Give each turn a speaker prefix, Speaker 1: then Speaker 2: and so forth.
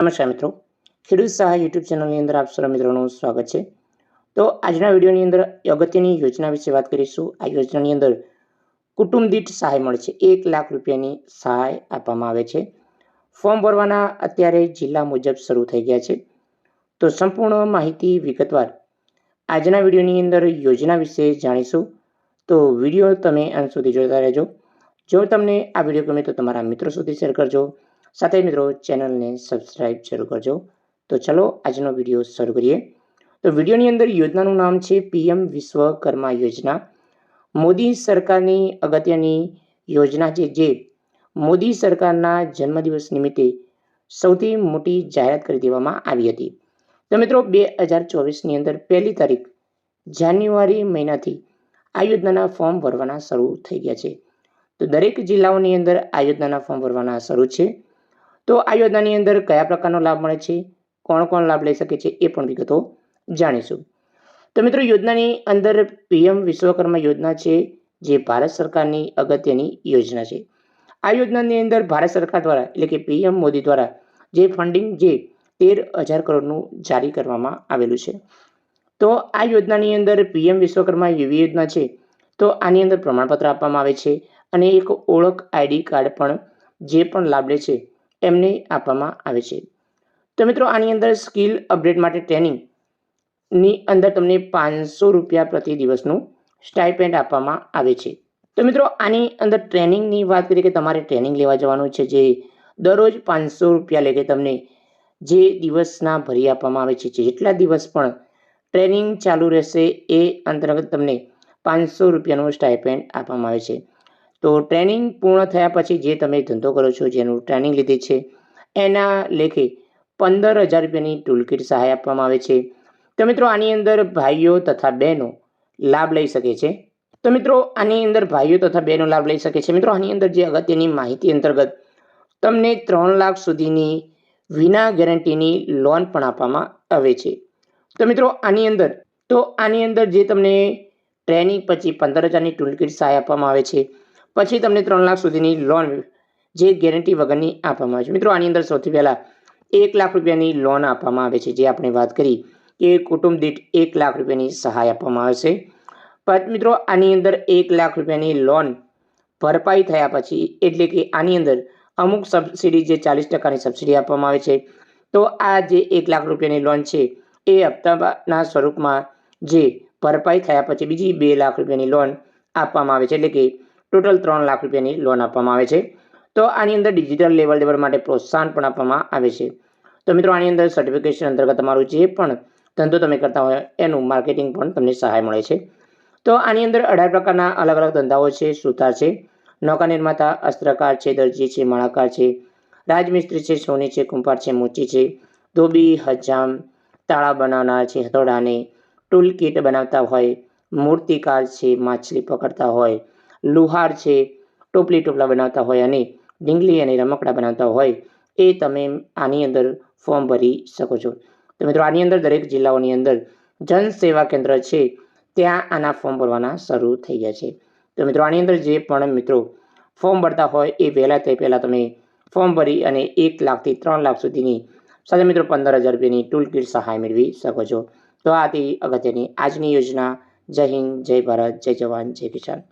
Speaker 1: નમસ્કાર મિત્રો. ખેડૂત સહાય યુટ્યુબ ચેનલની અંદર આપ સર્વ મિત્રોનું સ્વાગત છે. તો આજના વિડીયોની અંદર અગત્યની યોજના વિશે વાત કરીશું. આ યોજનાની અંદર કુટુંબ દીઠ સહાય મળે છે. એક લાખ રૂપિયાની સહાય આપવામાં આવે છે. ફોર્મ ભરવાના અત્યારે જિલ્લા મુજબ શરૂ થઈ ગયા છે. તો સંપૂર્ણ માહિતી વિગતવાર આજના વિડીયોની અંદર યોજના વિશે જાણીશું. તો વીડિયો તમે અંત સુધી જોતા રહેજો. જો તમને આ વીડિયો ગમે તો તમારા મિત્રો સુધી શેર કરજો. સાથે મિત્રો ચેનલને સબસ્ક્રાઈબ જરૂર કરજો. તો ચલો આજનો વીડિયો શરૂ કરીએ. તો વિડીયોની અંદર યોજનાનું નામ છે પીએમ વિશ્વકર્મા યોજના. મોદી સરકારની અગત્યની યોજના છે જે મોદી સરકારના જન્મદિવસ નિમિત્તે સૌથી મોટી જાહેરાત કરી દેવામાં આવી હતી. તો મિત્રો બે હજાર ચોવીસની અંદર પહેલી તારીખ જાન્યુઆરી મહિનાથી આ યોજનાના ફોર્મ ભરવાના શરૂ થઈ ગયા છે. તો દરેક જિલ્લાઓની અંદર આ યોજનાના ફોર્મ ભરવાના શરૂ છે. તો આ યોજનાની અંદર કયા પ્રકારનો લાભ મળે છે? કોણ કોણ લાભ લઈ શકે છે? એ પણ વિગતો જાણીશું. તો મિત્રો, યોજનાની અંદર પીએમ વિશ્વકર્મા યોજના છે, જે ભારત સરકારની અગત્યની યોજના છે. આ યોજનાની અંદર ભારત સરકાર દ્વારા, એટલે કે પીએમ મોદી દ્વારા, જે ફંડિંગ જે તેર હજાર કરોડનું જારી કરવામાં આવેલું છે. તો આ યોજનાની અંદર પીએમ વિશ્વકર્મા એવી યોજના છે, તો આની અંદર પ્રમાણપત્ર આપવામાં આવે છે અને એક ઓળખ આઈડી કાર્ડ પણ, જે પણ લાભ લે છે એમને આપવામાં આવે છે. તો મિત્રો, આની અંદર સ્કિલ અપડેટ માટે ટ્રેનિંગની અંદર તમને પાંચસો રૂપિયા પ્રતિ દિવસનું સ્ટાઇપેન્ડ આપવામાં આવે છે. તો મિત્રો, આની અંદર ટ્રેનિંગની વાત કરીએ કે તમારે ટ્રેનિંગ લેવા જવાનું છે, જે દરરોજ પાંચસો રૂપિયા લેખે તમને જે દિવસના ભરી આપવામાં આવે છે, જેટલા દિવસ પણ ટ્રેનિંગ ચાલુ રહેશે એ અંતર્ગત તમને પાંચસો રૂપિયાનું સ્ટાઇપેન્ડ આપવામાં આવે છે. તો ટ્રેનિંગ પૂર્ણ થયા પછી જે તમે ધંધો કરો છો, જેનું ટ્રેનિંગ લીધી છે, એના લેખે પંદર હજાર રૂપિયાની ટૂલકીટ સહાય આપવામાં આવે છે. તો મિત્રો, આની અંદર ભાઈઓ તથા બહેનો લાભ લઈ શકે છે. તો મિત્રો, આની અંદર ભાઈઓ તથા બહેનો લાભ લઈ શકે છે. મિત્રો, આની અંદર જે અગત્યની માહિતી અંતર્ગત તમને ત્રણ લાખ સુધીની વિના ગેરંટીની લોન પણ આપવામાં આવે છે. તો મિત્રો, આની અંદર, તો આની અંદર જે તમને ટ્રેનિંગ પછી પંદર હજારની ટૂલકીટ સહાય આપવામાં આવે છે. પછી તમને ત્રણ લાખ સુધીની લોન જે ગેરંટી વગરની આપવામાં આવે છે. મિત્રો, આની અંદર સૌથી પહેલાં એક લાખ રૂપિયાની લોન આપવામાં આવે છે. જે આપણે વાત કરી કે કુટુંબ દીઠ એક લાખ રૂપિયાની સહાય આપવામાં આવે છે. પણ મિત્રો, આની અંદર એક લાખ રૂપિયાની લોન ભરપાઈ થયા પછી, એટલે કે આની અંદર અમુક સબસિડી જે ચાલીસ ટકાની સબસિડી આપવામાં આવે છે, તો આ જે એક લાખ રૂપિયાની લોન છે, એ હપ્તાના સ્વરૂપમાં જે ભરપાઈ થયા પછી બીજી બે લાખ રૂપિયાની લોન આપવામાં આવે છે. એટલે કે ટોટલ ત્રણ લાખ રૂપિયાની લોન આપવામાં આવે છે. તો આની અંદર ડિજિટલ લેવલ લેવલ માટે પ્રોત્સાહન પણ આપવામાં આવે છે. તો મિત્રો, આની અંદર સર્ટિફિકેશન અંતર્ગત તમારું જે પણ ધંધો તમે કરતા હોય, એનું માર્કેટિંગ પણ તમને સહાય મળે છે. તો આની અંદર અઢાર પ્રકારના અલગ અલગ ધંધાઓ છે. સુથાર છે, નૌકા નિર્માતા, અસ્ત્રકાર છે, દરજી છે, માળાકાર છે, રાજમિસ્ત્રી છે, સોની છે, કુંભાર છે મોચી છે, ધોબી, હજામ, તાળા બનાવનાર છે, હથોડાને ટૂલ કીટ બનાવતા હોય, મૂર્તિકાર છે, માછલી પકડતા હોય લુહાર છે, ટોપલી ટોપલા બનાવતા હોય અને ઢીંગલી અને રમકડા બનાવતા હોય, એ તમે આની અંદર ફોર્મ ભરી શકો છો. તો મિત્રો, આની અંદર દરેક જિલ્લાઓની અંદર જન સેવા કેન્દ્ર છે, ત્યાં આના ફોર્મ ભરવાના શરૂ થઈ ગયા છે. તો મિત્રો, આની અંદર જે પણ મિત્રો ફોર્મ ભરતા હોય, એ વહેલા તે પહેલાં તમે ફોર્મ ભરી અને એક લાખથી ત્રણ લાખ સુધીની સાથે મિત્રો પંદર હજાર રૂપિયાની ટૂલ કીટ સહાય મેળવી શકો છો. તો આ હતી અગત્યની આજની યોજના. જય હિન્દ, જય ભારત, જય જવાન, જય કિસાન.